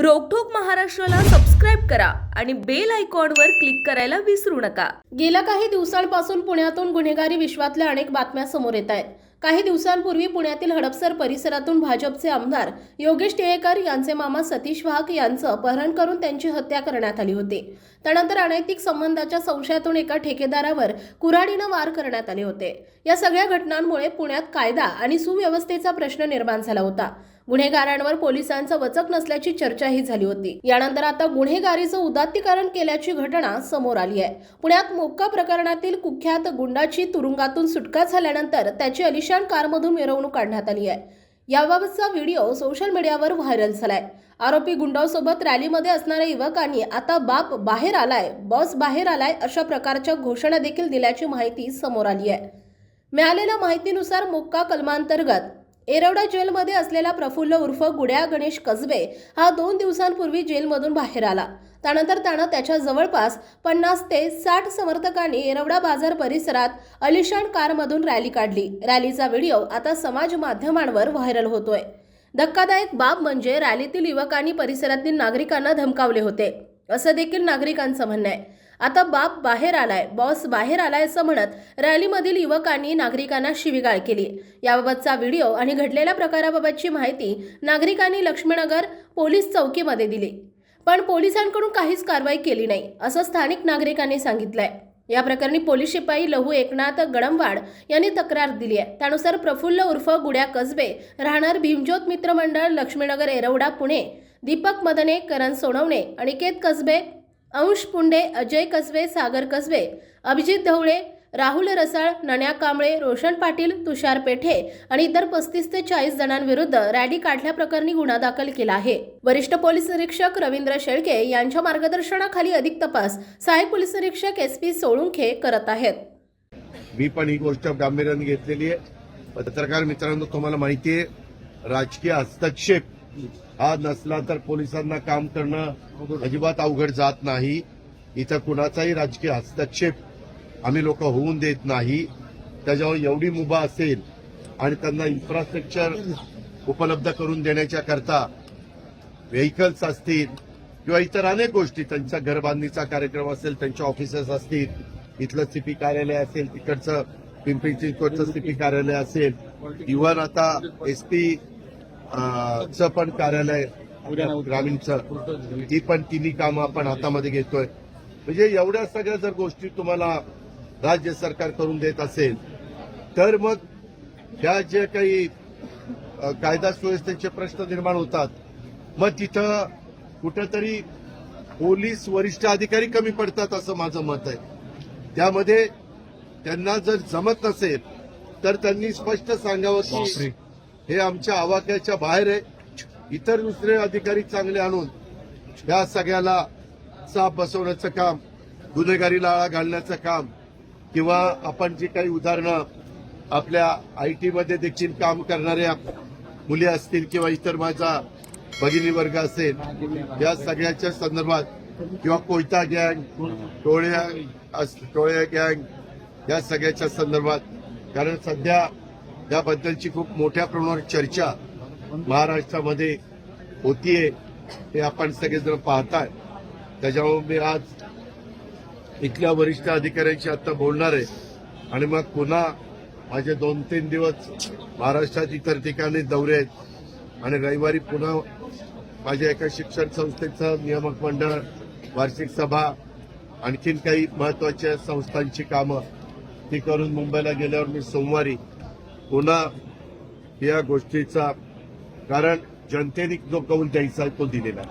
रोकठोक महाराष्ट्राला सबस्क्राईब करा आणि बेल आयकॉनवर क्लिक करायला विसरू नका. गेल्या काही दिवसांपासून पुण्यातून गुन्हेगारी विश्वातल्या अनेक बातम्या समोर येत आहेत. काही दिवसांपूर्वी पुण्यातील हडपसर परिसरातून भाजपचे आमदार योगेश टिळेकर यांचे मामा सतीश वाघ यांचं अपहरण करून त्यांची हत्या करण्यात आली होती. त्यानंतर अनैतिक संबंधाच्या संशयातून एका ठेकेदारावर कुऱ्हाडीनं वार करण्यात आले होते. या सगळ्या घटनांमुळे पुण्यात कायदा आणि सुव्यवस्थेचा प्रश्न निर्माण झाला होता. गुन्हेगारांवर पोलिसांचं वचक नसल्याची चर्चाही झाली होती. यानंतर आता गुन्हेगारीचं उदात्तीकरण केल्याची घटना समोर आली आहे. पुण्यात मोक्का प्रकरणातील कुख्यात गुंडाची तुरुंगातून सुटका झाल्यानंतर त्याची अलिशान कारमधून मिरवणूक काढण्यात आली आहे. याबाबतचा व्हिडिओ सोशल मीडियावर व्हायरल झालाय. आरोपी गुंडासोबत रॅलीमध्ये असणाऱ्या युवकांनी आता बाप बाहेर आलाय बॉस बाहेर आलाय अशा प्रकारच्या घोषणा देखील दिल्याची माहिती समोर आली आहे. मिळालेल्या माहितीनुसार मोक्का कलमांतर्गत एरवडा जेलमध्ये असलेला प्रफुल्ल उर्फ गुड्या गणेश कसबे हा दोन दिवसांपूर्वी जेलमधून बाहेर आला. त्यानंतर त्यानं त्याच्या जवळपास पन्नास ते साठ समर्थकांनी एरवडा बाजार परिसरात अलिशान कारमधून रॅली काढली. रॅलीचा व्हिडिओ आता समाज माध्यमांवर व्हायरल होतोय. धक्कादायक बाब म्हणजे रॅलीतील युवकांनी परिसरातील नागरिकांना धमकावले होते. असं देखील नागरिकांचं म्हणणं आहे. आता बाप बाहेर आलाय बॉस बाहेर आलाय असं म्हणत रॅलीमधील युवकांनी नागरिकांना शिवीगाळ केली. याबाबतचा व्हिडिओ आणि घडलेल्या प्रकाराबाबतची माहिती नागरिकांनी लक्ष्मीनगर पोलीस चौकीमध्ये दिली. पण पोलिसांकडून काहीच कारवाई केली नाही असं स्थानिक नागरिकांनी सांगितलंय. या प्रकरणी पोलीस शिपाई लहू एकनाथ गडमवाड यांनी तक्रार दिली आहे. त्यानुसार प्रफुल्ल उर्फ गुड्या कसबे राहणार भीमज्योत मित्र मंडळ लक्ष्मीनगर एरवडा पुणे दीपक मदने करण सोनवणे अनिकेत कसबे अंश पुंडे अजय कसबे सागर कसबे अभिजित ढवळे राहुल रसाळ नण्या कांबळे रोशन पाटील तुषार पेठे आणि इतर पस्तीस ते चाळीस जणांविरुद्ध रॅली काढल्याप्रकरणी गुन्हा दाखल केला आहे. वरिष्ठ पोलीस निरीक्षक रवींद्र शेळके यांच्या मार्गदर्शनाखाली अधिक तपास सहाय्यक पोलीस निरीक्षक एस पी सोळुंखे करत आहेत. मी पण ही गोष्ट गांभीर्याने घेतलेली आहे. पत्रकार मित्रांनो तुम्हाला माहिती आहे राजकीय हस्तक्षेप हा नसला तर पोलिसांना काम करणं अजिबात अवघड जात नाही. इथं कुणाचाही राजकीय हस्तक्षेप आम्ही लोक होऊन देत नाही. त्याच्यावर एवढी मुभा असेल आणि त्यांना इन्फ्रास्ट्रक्चर उपलब्ध करून देण्याच्या करता व्हेकल्स असतील किंवा इतर अनेक गोष्टी त्यांचा घरबांधणीचा कार्यक्रम असेल त्यांच्या ऑफिसेस असतील इथलं सीपी कार्यालय असेल तिकडचं पिंपरी चिंचवडचं सीपी कार्यालय असेल. इव्हन आता एसपी चं पण कार्यालय ग्रामीणचं ती पण तिन्ही कामं आपण हातामध्ये घेतोय. म्हणजे एवढ्या सगळ्या जर गोष्टी तुम्हाला राज्य सरकार करून देत असेल तर मग ह्या जे काही कायदा सुव्यवस्थेचे प्रश्न निर्माण होतात मग तिथं कुठंतरी पोलीस वरिष्ठ अधिकारी कमी पडतात असं माझं मत आहे. त्यामध्ये त्यांना जर जमत नसेल तर त्यांनी स्पष्ट सांगावं की हे आमच्या आवाक्याच्या बाहेर आहे. इतर दुसरे अधिकारी चांगले आणून या सगळ्याला साप बसवण्याचं काम गुन्हेगारीला आळा घालण्याचं काम किंवा आपण जी काही उदाहरणं आपल्या आय टीमध्ये देखील काम करणाऱ्या मुली असतील किंवा इतर माझा भगिनी वर्ग असेल या सगळ्याच्या संदर्भात किंवा कोयता गँग टोळ्या अस- टोळ्या गँग या सगळ्याच्या संदर्भात. कारण सध्या याबद्दलची खूप मोठ्या प्रमाणावर चर्चा महाराष्ट्रामध्ये होतीये ते आपण सगळेजण पाहताय. त्याच्यामुळे मी आज इथल्या वरिष्ठ अधिकाऱ्यांशी आता बोलणार आहे. आणि मग पुन्हा माझे दोन तीन दिवस महाराष्ट्रात इतर ठिकाणी दौरे आहेत. आणि रविवारी पुन्हा माझ्या एका शिक्षण संस्थेचं नियामक मंडळ वार्षिक सभा आणखीन काही महत्त्वाच्या संस्थांची कामं ती करून मुंबईला गेल्यावर मी सोमवारी पुन्हा या गोष्टीचा कारण जनतेने जो कौल द्यायचा तो दिलेला